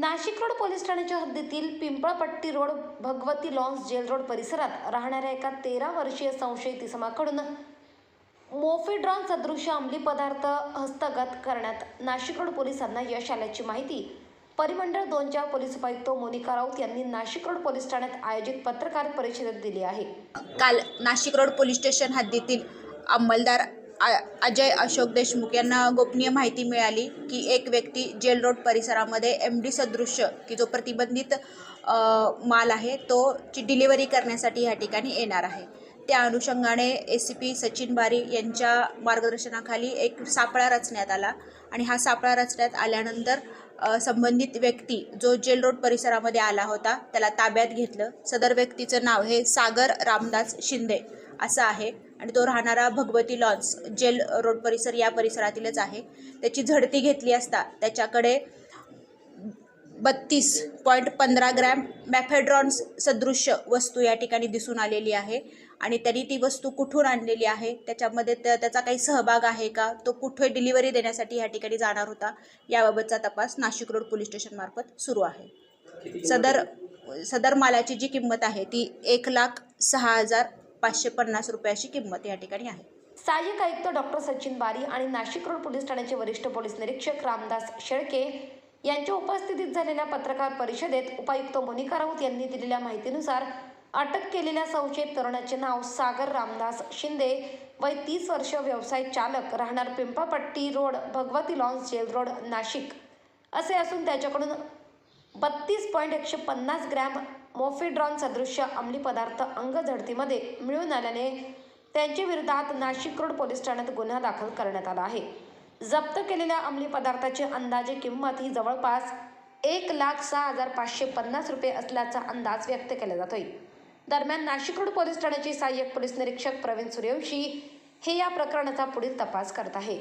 Nashik road police ठाण्याच्या हद्दीतील Pimpalpatti road Bhagwati lawns jail road परिसरात राहणाऱ्या एका तेरा वर्षीय संशयित इसमाकडून मोफेड्रॉन सदृश्य अंमली पदार्थ हस्तगत करण्यात नाशिक रोड पोलिसांना यश आल्याची माहिती परिमंडळ दोनच्या पोलीस उपायुक्त मोनिका राऊत यांनी नाशिक रोड पोलीस ठाण्यात आयोजित पत्रकार परिषदेत दिली आहे. काल नाशिक रोड पोलीस स्टेशन हद्दीतील अंमलदार आ- अजय अशोक देशमुख यांना गोपनीय माहिती मिळाली की एक व्यक्ती जेल रोड परिसरामध्ये एम डी सदृश्य की जो प्रतिबंधित माल आहे तो ची डिलिव्हरी करण्यासाठी या ठिकाणी येणार आहे. त्या अनुषंगाने ए सी पी सचिन बारी यांच्या मार्गदर्शनाखाली एक सापळा रचण्यात आला आणि हा सापळा रचण्यात आल्यानंतर संबंधित व्यक्ती जो जेल रोड परिसरामध्ये आला होता त्याला ताब्यात घेतलं. सदर व्यक्तीचं नाव हे सागर रामदास शिंदे असं आहे. आणि तो राहणारा भगवती लॉन्स जेल रोड परिसर या परिसरातीलच आहे. त्याची झडती घेतली असता त्याच्याकडे बत्तीस पॉईंट पंधरा ग्रॅम मॅफेड्रॉन सदृश्य वस्तू या ठिकाणी दिसून आलेली आहे. आणि त्यांनी ती वस्तू कुठून आणलेली आहे? त्याच्यामध्ये त्याचा काही सहभाग आहे का? तो कुठे डिलिव्हरी देण्यासाठी या ठिकाणी जाणार होता? याबाबतचा तपास नाशिक रोड पोलीस स्टेशनमार्फत सुरू आहे. सदर सदर मालाची जी किंमत आहे ती एक लाख सहा हजार पाचशे पन्नास रुपयाची किंमत या ठिकाणी आहे. सहाय्यक आयुक्त डॉक्टर सचिन बारी आणि नाशिक रोड पोलीस ठाण्याचे वरिष्ठ पोलीस निरीक्षक रामदास शेळके यांच्या उपस्थितीत झालेल्या पत्रकार परिषदेत उपायुक्त मोनिका राऊत यांनी दिलेल्या माहितीनुसार अटक केलेल्या संशयित तरुणाचे नाव सागर रामदास शिंदे वय तीस वर्ष व्यवसाय चालक राहणार Pimpalpatti road Bhagwati lawns jail road Nashik. असे असून त्याच्याकडून बत्तीस पॉईंट एकशे पन्नास ग्रॅम मोफेड्रॉन सदृश्य अंमली पदार्थ अंग झडतीमध्ये मिळून आल्याने त्यांच्या विरोधात नाशिक रोड पोलीस ठाण्यात गुन्हा दाखल करण्यात आला आहे. जप्त केलेल्या अंमली पदार्थाची अंदाजे किंमत ही जवळपास एक लाख सहा हजार पाचशे पन्नास रुपये असल्याचा अंदाज व्यक्त केला जातोय. दरम्यान नाशिक रोड पोलीस ठाण्याचे सहाय्यक पोलीस निरीक्षक प्रवीण सूर्यवंशी हे या प्रकरणाचा पुढील तपास करत आहे.